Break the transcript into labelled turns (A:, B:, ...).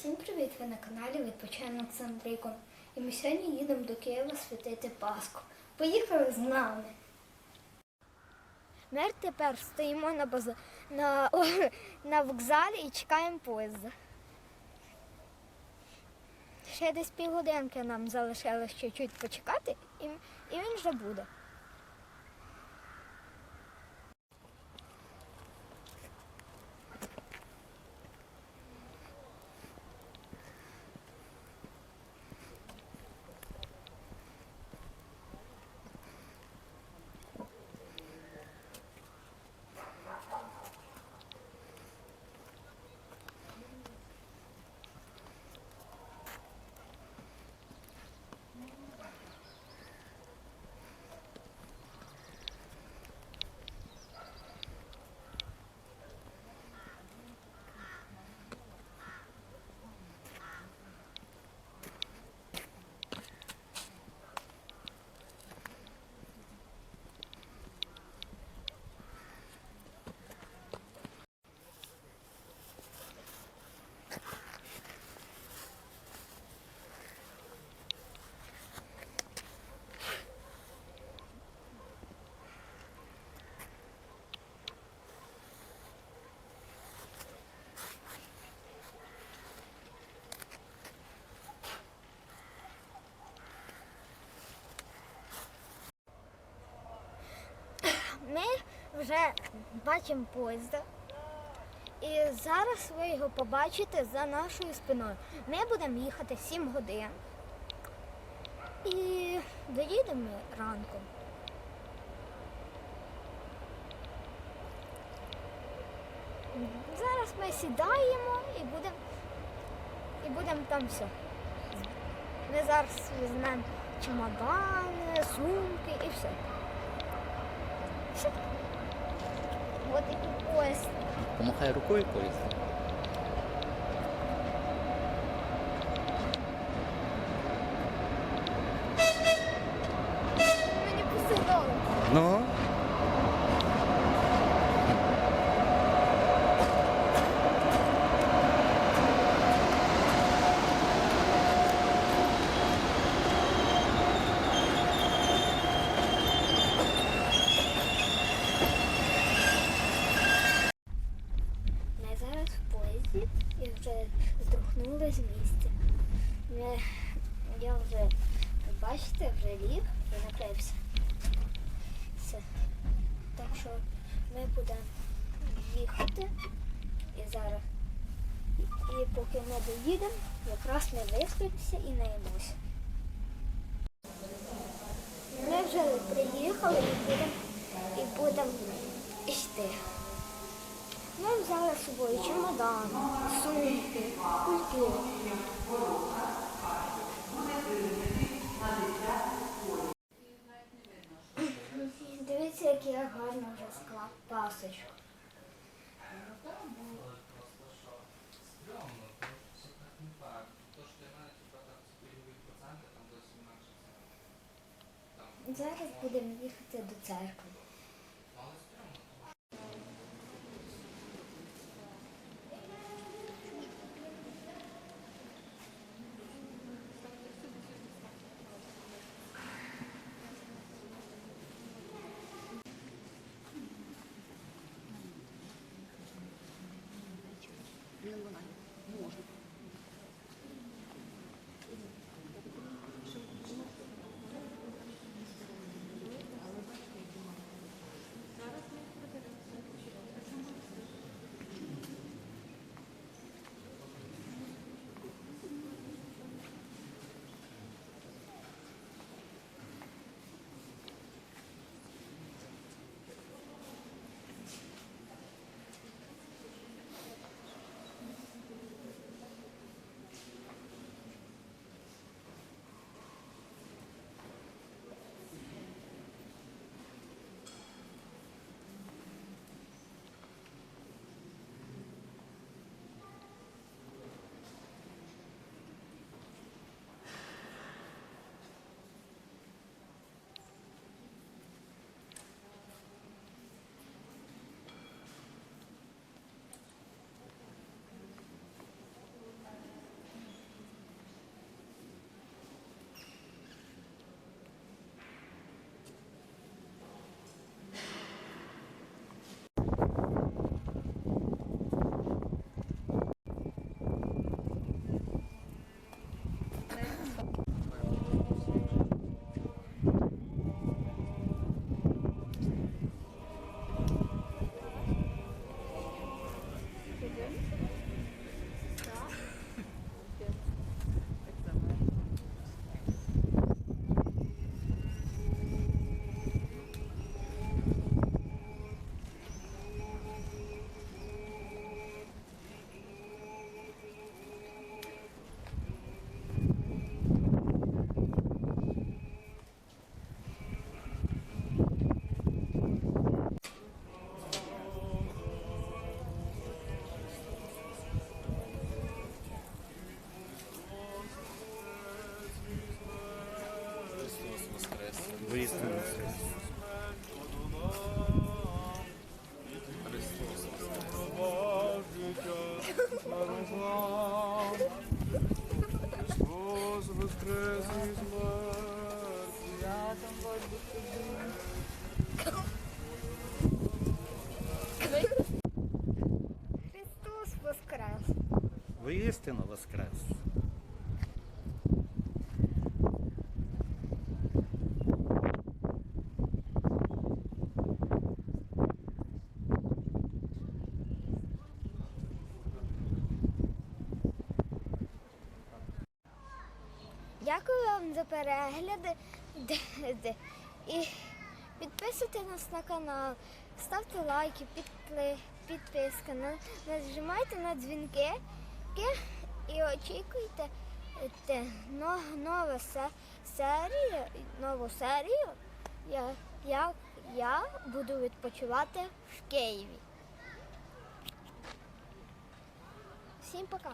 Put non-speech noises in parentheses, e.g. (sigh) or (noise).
A: Всім привіт! Ви на каналі Відпочинок з Андрійком. І ми сьогодні їдемо до Києва святити Пасху. Поїхали з нами. Ми тепер стоїмо на, база... на... (laughs) на вокзалі і чекаємо поїзда. Ще десь півгодинки нам залишилось чуть-чуть почекати, і, і він вже буде. Ми вже бачимо поїзда. І зараз ви його побачите за нашою спиною. Ми будемо їхати 7 годин. І доїдемо ранком. Зараз ми сідаємо і будемо і будемо там все. Ми зараз візьмемо чемодани, сумки і все. Все. От такий поїзд.
B: Помахай рукою поїзд.
A: Мені посигнали.
B: Ну.
A: Ми зараз поїзді і вже здрухнули з місця. Я вже, бачите, вже ліг і накрився. Все. Так що ми будемо їхати і зараз. І поки ми доїдемо, якраз ми виспимося і наїмося. Ми вже приїхали і будемо і будемо йти. Ми взяли з собою чемодан, сумки, кульки. Дивіться, як я гарно вже склав пасочку. Зараз будемо їхати до церкви.
C: 있는 건
A: 아니에요.
B: Воістину воскрес.
A: Дякую вам за перегляди. І підписуйте нас на канал, ставте лайки, на- нажимайте на дзвінки ки- і очікуйте те, но, нову серію, нову серію, як я буду відпочивати в Києві. Всім пока!